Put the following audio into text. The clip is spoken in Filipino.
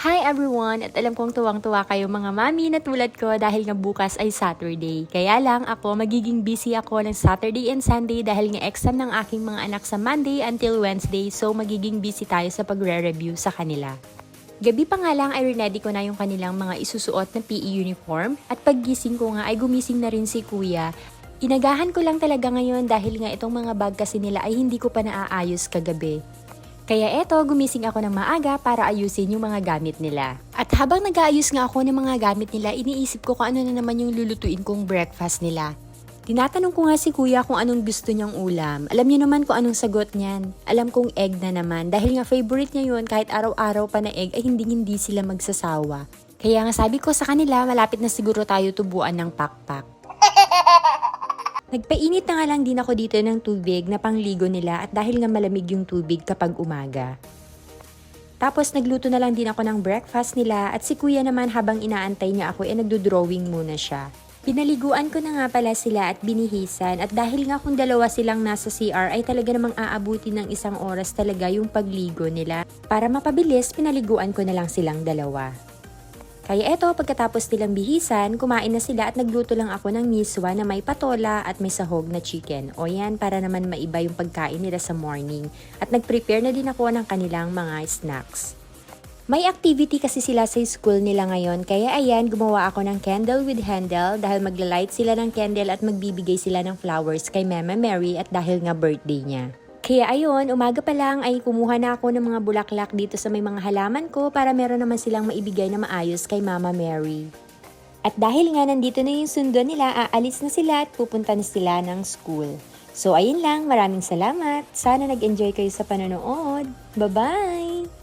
Hi everyone! At alam kong tuwang-tuwa kayo mga mami na tulad ko dahil nga bukas ay Saturday. Kaya lang ako, magiging busy ako ng Saturday and Sunday dahil nga exam ng aking mga anak sa Monday until Wednesday so magiging busy tayo sa pagre-review sa kanila. Gabi pa nga lang ay ready ko na yung kanilang mga isusuot na PE uniform at paggising ko nga ay gumising na rin si kuya. Inagahan ko lang talaga ngayon dahil nga itong mga bag kasi nila ay hindi ko pa naaayos kagabi. Kaya eto, gumising ako ng maaga para ayusin yung mga gamit nila. At habang nag-aayos nga ako ng mga gamit nila, iniisip ko kung ano na naman yung lulutuin kong breakfast nila. Tinatanong ko nga si kuya kung anong gusto niyang ulam. Alam niyo naman kung anong sagot niyan. Alam kong egg na naman. Dahil nga favorite niya yun, kahit araw-araw pa na egg, ay hindi hindi sila magsasawa. Kaya nga sabi ko sa kanila, malapit na siguro tayo tubuan ng pakpak. Nagpainit na nga lang din ako dito ng tubig na pangligo nila at dahil nga malamig yung tubig kapag umaga. Tapos nagluto na lang din ako ng breakfast nila at si kuya naman habang inaantay niya ako eh nagdo-drawing muna siya. Pinaliguan ko na nga pala sila at binihisan at dahil nga kung dalawa silang nasa CR ay talaga namang aabuti ng isang oras talaga yung pagligo nila. Para mapabilis, pinaliguan ko na lang silang dalawa. Kaya eto, pagkatapos nilang bihisan, kumain na sila at nagluto lang ako ng miswa na may patola at may sahog na chicken. O yan, para naman maiba yung pagkain nila sa morning. At nag-prepare na din ako ng kanilang mga snacks. May activity kasi sila sa school nila ngayon, kaya ayan, gumawa ako ng candle with handle dahil magla-light sila ng candle at magbibigay sila ng flowers kay Mama Mary at dahil nga birthday niya. Kaya ayun, umaga pa lang ay kumuha na ako ng mga bulaklak dito sa may mga halaman ko para meron naman silang maibigay na maayos kay Mama Mary. At dahil nga nandito na yung sundo nila, aalis na sila at pupunta na sila ng school. So ayun lang, maraming salamat. Sana nag-enjoy kayo sa panonood. Bye-bye!